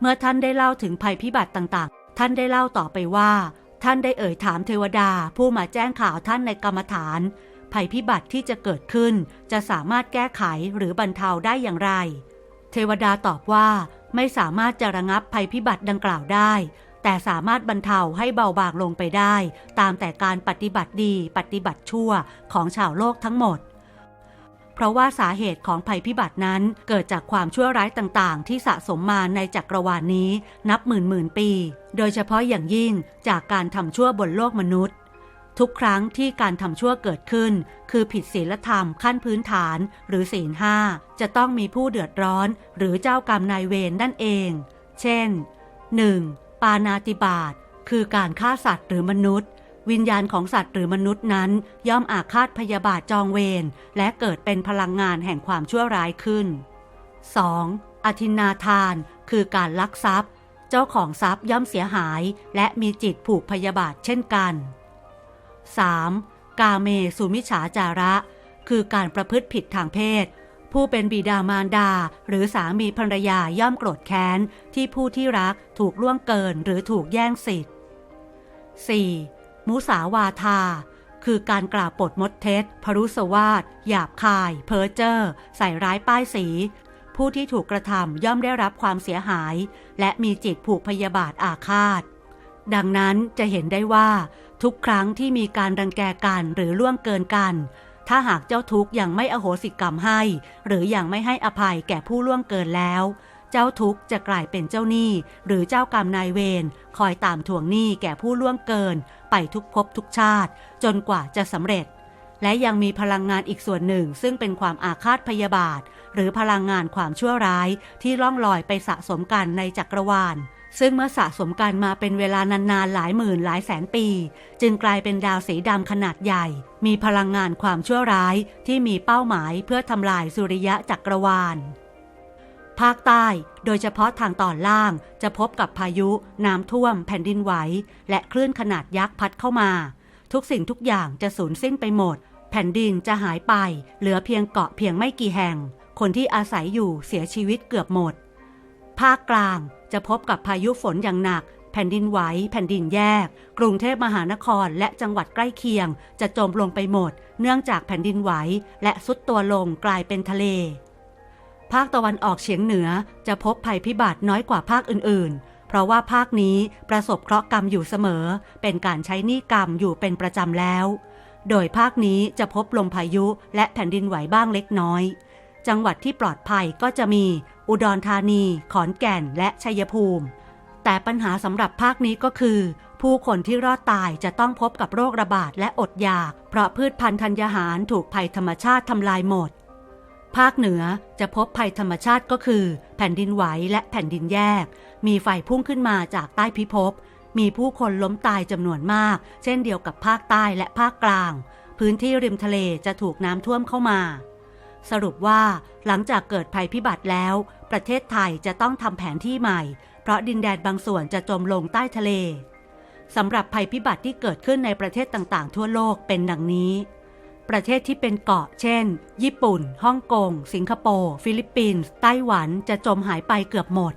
เมื่อท่านได้เล่าถึงภัยพิบัติต่างๆ ท่านได้เล่าต่อไปว่า ท่านได้เอ่ยถามเทวดาผู้มาแจ้งข่าวท่านในกรรมฐาน ภัยพิบัติที่จะเกิดขึ้น จะสามารถแก้ไขหรือบรรเทาได้อย่างไร เทวดาตอบว่าไม่สามารถจะระงับภัยพิบัติดังกล่าวได้ แต่สามารถบรรเทาให้เบาบางลงไปได้ ตามแต่การปฏิบัติดีปฏิบัติชั่วของชาวโลกทั้งหมด เพราะว่าสาเหตุของภัยพิบัตินั้น เกิดจากความชั่วร้ายต่างๆ ที่สะสมมาในจักรวาลนนี้ นับหมื่นหมื่นปี โดยเฉพาะอย่างยิ่งจากการทำชั่วบนโลกมนุษย์ ทุกครั้งที่การทำชั่วเกิดขึ้น คือผิดศีลธรรมขั้นพื้นฐานหรือศีลห้าจะต้องมีผู้เดือดร้อน หรือเจ้ากรรมนายเวรนั่นเอง เช่น 1. ปานาติบาตคือการฆ่าสัตว์หรือมนุษย์ วิญญาณของสัตว์หรือมนุษย์นั้น ย่อมอาฆาตพยาบาทจองเวรและเกิดเป็นพลังงานแห่งความชั่วร้ายขึ้น 2. อธินาทาน คือการลักทรัพย์ เจ้าของทรัพย์ย่อมเสียหาย และมีจิตผูกพยาบาทเช่นกัน 3. กาเมสุมิฉาจาระ คือการประพฤติผิดทางเพศ ผู้เป็นบิดามารดา หรือสามีภรรยาย่อมโกรธแค้น ที่ผู้ที่รักถูกล่วงเกินหรือถูกแย่งสิทธิ์ 4. มุสาวาทา คือการกล่าวปดมดเท็จ พรุสวาทหยาบคาย เพ้อเจ้อ ใส่ร้ายป้ายสี ผู้ที่ถูกกระทำย่อมได้รับความเสียหาย และมีจิตผูกพยาบาทอาฆาต ดังนั้นจะเห็นได้ว่า ทุกครั้งที่มีการรังแกกันหรือล่วงเกินกัน ถ้าหากเจ้าทุกข์ยังไม่อโหสิกรรมให้ หรือยังไม่ให้อภัยแก่ผู้ล่วงเกินแล้ว เจ้าทุกข์จะกลายเป็นเจ้าหนี้ หรือเจ้ากรรมนายเวรคอยตามทวงหนี้แก่ผู้ล่วงเกิน ไปทุกภพทุกชาติ จนกว่าจะสำเร็จ และยังมีพลังงานอีกส่วนหนึ่ง ซึ่งเป็นความอาฆาตพยาบาท หรือพลังงานความชั่วร้ายที่ล่องลอยไปสะสมกันในจักรวาลซึ่งเมื่อสะสมกันมาเป็นเวลานานๆ หลายหมื่นหลายแสนปี จึงกลายเป็นดาวสีดำขนาดใหญ่ มีพลังงานความชั่วร้ายที่มีเป้าหมายเพื่อทำลายสุริยะจักรวาล ภาคใต้ โดยเฉพาะทางตอนล่างจะพบกับพายุ น้ำท่วม แผ่นดินไหว และคลื่นขนาดยักษ์พัดเข้ามา ทุกสิ่งทุกอย่างจะสูญสิ้นไปหมด แผ่นดินจะหายไป เหลือเพียงเกาะเพียงไม่กี่แห่ง คนที่อาศัยอยู่เสียชีวิตเกือบหมด ภาคกลางจะพบกับพายุฝนอย่างหนัก แผ่นดินไหว แผ่นดินแยก กรุงเทพมหานครและจังหวัดใกล้เคียง จะจมลงไปหมด เนื่องจากแผ่นดินไหว และซุดตัวลงกลายเป็นทะเล ภาคตะวันออกเฉียงเหนือจะพบภัยพิบัติน้อยกว่าภาคอื่น ๆ เพราะว่าภาคนี้ประสบเคราะห์กรรมอยู่เสมอ เป็นการใช้หนี้กรรมอยู่เป็นประจำแล้ว โดยภาคนี้จะพบลมพายุและแผ่นดินไหวบ้างเล็กน้อย จังหวัดที่ปลอดภัยก็จะมี อุดรธานี ขอนแก่น และชัยภูมิ แต่ปัญหาสำหรับภาคนี้ก็คือ ผู้คนที่รอดตายจะต้องพบกับโรคระบาดและอดอยาก เพราะพืชพันธุ์ธัญญาหารถูกภัยธรรมชาติทำลายหมด ภาคเหนือจะพบภัยธรรมชาติก็คือ แผ่นดินไหวและแผ่นดินแยก มีไฟพุ่งขึ้นมาจากใต้พิภพ มีผู้คนล้มตายจำนวนมาก เช่นเดียวกับภาคใต้และภาคกลาง พื้นที่ริมทะเลจะถูกน้ำท่วมเข้ามา สรุปว่าหลังจากเกิดภัยพิบัติแล้ว ประเทศไทยจะต้องทำแผนที่ใหม่ เพราะดินแดนบางส่วนจะจมลงใต้ทะเลสำหรับภัยพิบัติที่เกิดขึ้นในประเทศต่างๆ ทั่วโลกเป็นดังนี้ ประเทศที่เป็นเกาะ เช่น ญี่ปุ่น ฮ่องกง สิงคโปร์ ฟิลิปปินส์ ไต้หวัน จะจมหายไปเกือบหมด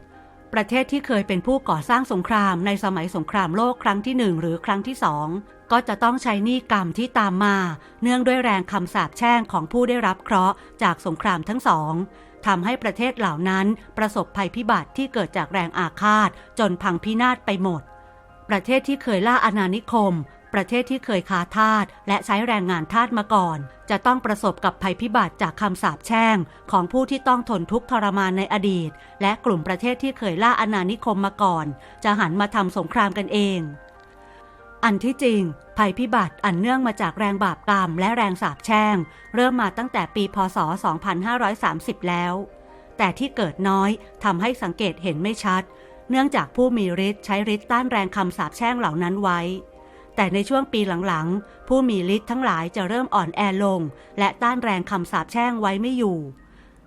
ประเทศที่เคยเป็นผู้ก่อสร้างสงครามในสมัยสงครามโลกครั้งที่หนึ่งหรือครั้งที่สอง ก็จะต้องใช้หนี้กรรมที่ตามมา เนื่องด้วยแรงคำสาปแช่งของผู้ได้รับเคราะห์จากสงครามทั้งสองทำให้ประเทศเหล่านั้นประสบภัยพิบัติที่เกิดจากแรงอาฆาตจนพังพินาศไปหมด ประเทศที่เคยล่าอาณานิคม ประเทศที่เคยค้าทาสและใช้แรงงานทาสมาก่อน จะต้องประสบกับภัยพิบัติจากคำสาปแช่ง ของผู้ที่ต้องทนทุกข์ทรมานในอดีต และกลุ่มประเทศที่เคยล่าอาณานิคมมาก่อน จะหันมาทำสงครามกันเอง อันที่จริง ภัยพิบัติอันเนื่องมาจากแรงบาปกรรม และแรงสาปแช่ง เริ่มมาตั้งแต่ปีพศ 2530 แล้ว แต่ที่เกิดน้อยทำให้สังเกตเห็นไม่ชัด เนื่องจากผู้มีฤทธิ์ใช้ฤทธิ์ต้านแรงคำสาปแช่งเหล่านั้นไว้ แต่ในช่วงปีหลังๆ ผู้มีฤทธิ์ทั้งหลายจะเริ่มอ่อนแอลง และต้านแรงคำสาปแช่งไว้ไม่อยู่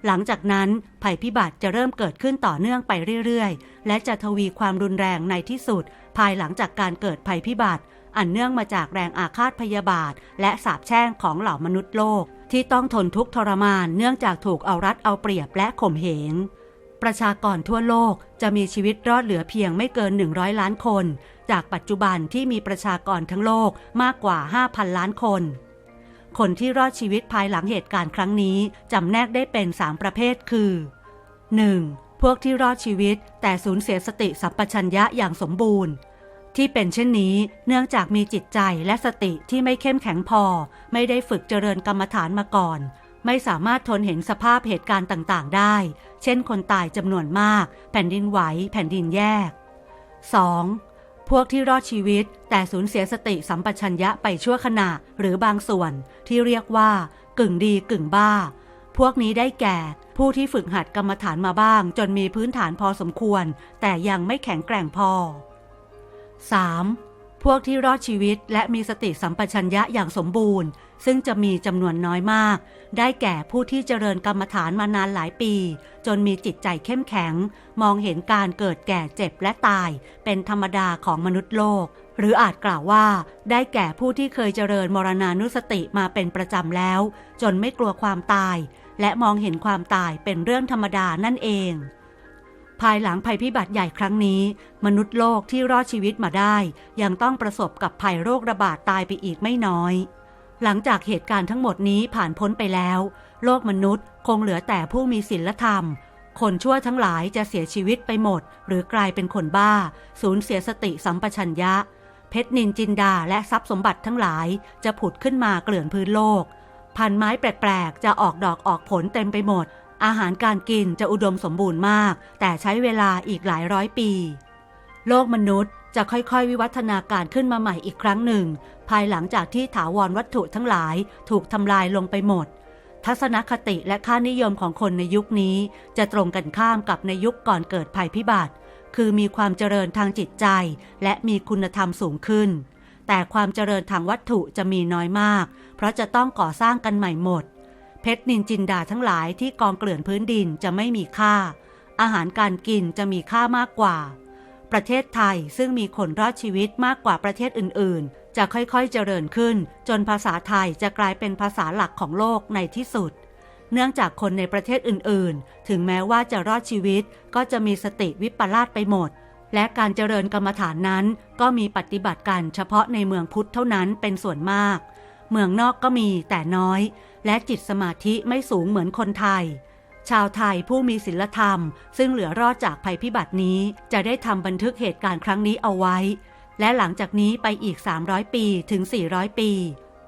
หลังจากนั้นภัยพิบัติจะเริ่มเกิดขึ้นต่อเนื่องไปเรื่อยๆ และจะทวีความรุนแรงในที่สุด ภายหลังจากการเกิดภัยพิบัติ อันเนื่องมาจากแรงอาฆาตพยาบาท และสาปแช่งของเหล่ามนุษย์โลก ที่ต้องทนทุกข์ทรมานเนื่องจากถูกเอารัดเอาเปรียบและข่มเหงประชากรทั่วโลกจะมีชีวิตรอดเหลือเพียงไม่เกิน 100 ล้านคน จากปัจจุบันที่มีประชากรทั้งโลกมากกว่า 5,000 ล้านคน คนที่รอดชีวิตภายหลังเหตุการณ์ครั้งนี้จำแนกได้เป็น 3 ประเภทคือ 1. พวกที่รอดชีวิตแต่สูญเสียสติสัมปชัญญะอย่างสมบูรณ์ ที่เป็นเช่นนี้เนื่องจากมีจิตใจและสติที่ไม่เข้มแข็งพอ ไม่ได้ฝึกเจริญกรรมฐานมาก่อนไม่สามารถทนเห็นสภาพเหตุการณ์ต่างๆ ได้ เช่นคนตายจำนวนมาก แผ่นดินไหว แผ่นดินแยก 2. พวกที่รอดชีวิตแต่สูญเสียสติสัมปชัญญะไปชั่วขณะหรือบางส่วนที่เรียกว่ากึ่งดีกึ่งบ้า พวกนี้ได้แก่ ผู้ที่ฝึกหัดกรรมฐานมาบ้าง จนมีพื้นฐานพอสมควร แต่ยังไม่แข็งแกร่งพอ 3. พวกที่รอดชีวิตและมีสติสัมปชัญญะอย่างสมบูรณ์ ซึ่งจะมีจำนวนน้อยมาก ได้แก่ผู้ที่เจริญกรรมฐานมานานหลายปี จนมีจิตใจเข้มแข็ง มองเห็นการเกิดแก่เจ็บและตาย เป็นธรรมดาของมนุษย์โลก หรืออาจกล่าวว่า ได้แก่ผู้ที่เคยเจริญมรณานุสติมาเป็นประจำแล้ว จนไม่กลัวความตาย และมองเห็นความตายเป็นเรื่องธรรมดานั่นเอง ภายหลังภัยพิบัติใหญ่ครั้งนี้ มนุษย์โลกที่รอดชีวิตมาได้ ยังต้องประสบกับภัยโรคระบาดตายไปอีกไม่น้อย หลังจากเหตุการณ์ทั้งหมดนี้ผ่านพ้นไปแล้ว โลกมนุษย์คงเหลือแต่ผู้มีศีลธรรม คนชั่วทั้งหลายจะเสียชีวิตไปหมด หรือกลายเป็นคนบ้า สูญเสียสติสัมปชัญญะ เพชรนินจินดาและทรัพย์สมบัติทั้งหลายจะผุดขึ้นมาเกลื่อนพื้นโลกพันไม้แปลกๆ จะออกดอกออกผลเต็มไปหมด อาหารการกินจะอุดมสมบูรณ์มาก แต่ใช้เวลาอีกหลายร้อยปี โลกมนุษย์จะค่อยๆ วิวัฒนาการขึ้นมาใหม่อีกครั้งหนึ่ง ภายหลังจากที่ถาวรวัตถุทั้งหลายถูกทำลายลงไปหมด ทัศนคติและค่านิยมของคนในยุคนี้ จะตรงกันข้ามกับในยุคก่อนเกิดภัยพิบัติ คือมีความเจริญทางจิตใจ และมีคุณธรรมสูงขึ้น แต่ความเจริญทางวัตถุจะมีน้อยมาก เพราะจะต้องก่อสร้างกันใหม่หมด เพชรนินจินดาทั้งหลายที่กองเกลื่อนพื้นดินจะไม่มีค่า อาหารการกินจะมีค่ามากกว่า ประเทศไทยซึ่งมีคนรอดชีวิตมากกว่าประเทศอื่น ๆ จะค่อยๆเจริญขึ้น จนภาษาไทยจะกลายเป็นภาษาหลักของโลกในที่สุด เนื่องจากคนในประเทศอื่น ๆ ถึงแม้ว่าจะรอดชีวิตก็จะมีสติวิปลาสไปหมด และการเจริญกรรมฐานนั้น ก็มีปฏิบัติกันเฉพาะในเมืองพุทธเท่านั้นเป็นส่วนมาก เมืองนอกก็มีแต่น้อย และจิตสมาธิไม่สูงเหมือนคนไทย ชาวไทยผู้มีศีลธรรม ซึ่งเหลือรอดจากภัยพิบัตินี้ จะได้ทำบันทึกเหตุการณ์ครั้งนี้เอาไว้ และหลังจากนี้ไปอีก 300 ปีถึง 400 ปี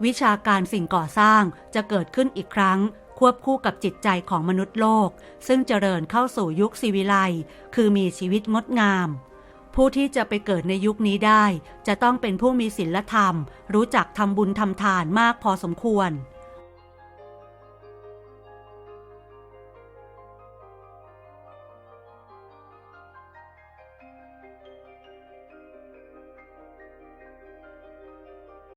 วิชาการสิ่งก่อสร้างจะเกิดขึ้นอีกครั้ง ควบคู่กับจิตใจของมนุษย์โลก ซึ่งเจริญเข้าสู่ยุคศิวิไลคือมีชีวิตงดงาม ผู้ที่จะไปเกิดในยุคนี้ได้ จะต้องเป็นผู้มีศีลธรรม รู้จักทำบุญทำทานมากพอสมควร